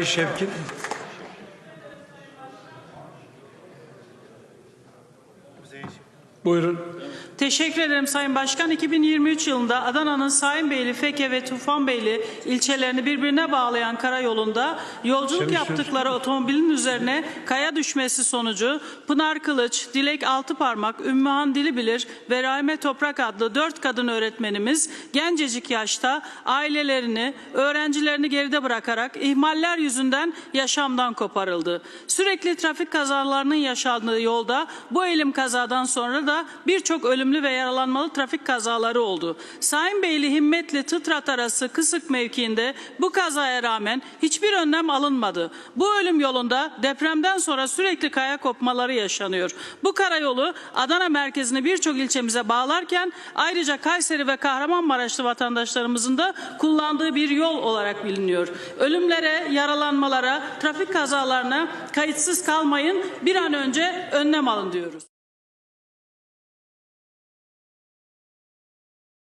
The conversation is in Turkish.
Şevket Buyurun. Teşekkür ederim Sayın Başkan. 2023 yılında Adana'nın Sayınbeyli, Feke ve Tufanbeyli ilçelerini birbirine bağlayan karayolunda yolculuk Şöyle, yaptıkları otomobilin üzerine kaya düşmesi sonucu Pınar Kılıç, Dilek Altıparmak, Ümmühan Dilibilir ve Rahime Toprak adlı dört kadın öğretmenimiz gencecik yaşta ailelerini, öğrencilerini geride bırakarak ihmaller yüzünden yaşamdan koparıldı. Sürekli trafik kazalarının yaşandığı yolda bu elim kazadan sonra da birçok ölümlü ve yaralanmalı trafik kazaları oldu. Sayınbeyli Himmetli Tıtrat arası Kısık mevkiinde bu kazaya rağmen hiçbir önlem alınmadı. Bu ölüm yolunda depremden sonra sürekli kaya kopmaları yaşanıyor. Bu karayolu Adana merkezini birçok ilçemize bağlarken ayrıca Kayseri ve Kahramanmaraşlı vatandaşlarımızın da kullandığı bir yol olarak biliniyor. Ölümlere, yaralanmalara, trafik kazalarına kayıtsız kalmayın. Bir an önce önlem alın diyoruz.